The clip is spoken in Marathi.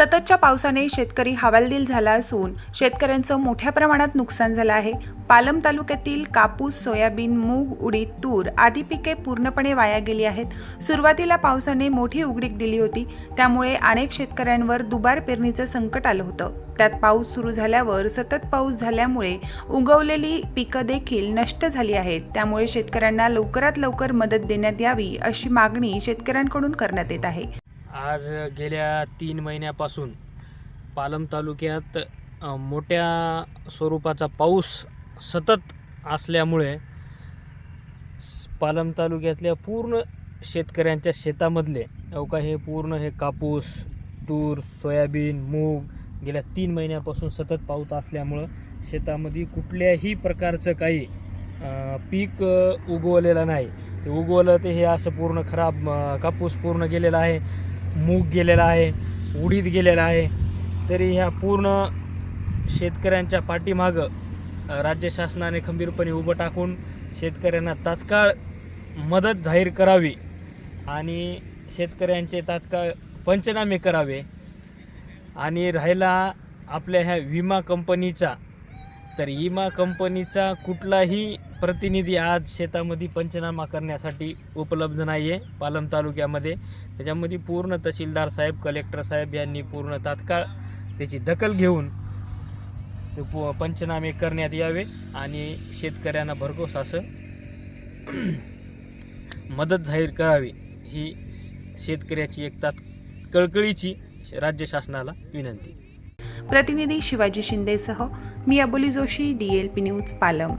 सततच्या पावसाने शेतकरी हवालदिल झाला असून शेतकऱ्यांचं मोठ्या प्रमाणात नुकसान झालं आहे. पालम तालुक्यातील कापूस सोयाबीन मूग उडीद तूर आदी पिके पूर्णपणे वाया गेली आहेत. सुरुवातीला पावसाने मोठी उघडीक दिली होती. त्यामुळे अनेक शेतकऱ्यांवर दुबार पेरणीचं संकट आलं होतं. त्यात पाऊस सुरू झाल्यावर सतत पाऊस झाल्यामुळे उगवलेली पिकं देखील नष्ट झाली आहेत. त्यामुळे शेतकऱ्यांना लवकरात लवकर मदत देण्यात यावी अशी मागणी शेतकऱ्यांकडून करण्यात येत आहे. आज गेल्या तीन महिन्यापासून पालम तालुक्यात मोठ्या स्वरूपाचा पाऊस सतत असल्यामुळे पालम तालुक्यातल्या पूर्ण शेतकऱ्यांच्या शेतामधले हो अवका हे पूर्ण हे कापूस तूर सोयाबीन मूग गेल्या तीन महिन्यापासून सतत पाऊस असल्यामुळं शेतामध्ये कुठल्याही प्रकारचं काही पीक उगवलेलं नाही. उगवलं ते हे असं पूर्ण खराब कापूस पूर्ण गेलेला आहे. मूग गेलेला आहे उडीद गेलेला आहे. तरी ह्या पूर्ण शेतकऱ्यांच्या पाठीमागं राज्य शासनाने खंबीरपणे उभं टाकून शेतकऱ्यांना तात्काळ मदत जाहीर करावी आणि शेतकऱ्यांचे तात्काळ पंचनामे करावे आणि राहिला आपल्या ह्या विमा कंपनीचा. तर विमा कंपनीचा कुठलाही प्रतिनिधी आज शेतामध्ये पंचनामा करण्यासाठी उपलब्ध नाही आहे पालम तालुक्यामध्ये. त्याच्यामध्ये पूर्ण तहसीलदार साहेब कलेक्टर साहेब यांनी पूर्ण तात्काळ त्याची दखल घेऊन ते पंचनामे करण्यात यावे आणि शेतकऱ्यांना भरघोस असं मदत जाहीर करावी ही शेतकऱ्याची एक तात कळकळीची राज्य शासनाला विनंती. प्रतिनिधी शिवाजी शिंदेसह मी अबोली जोशी डीएलपी न्यूज पालम.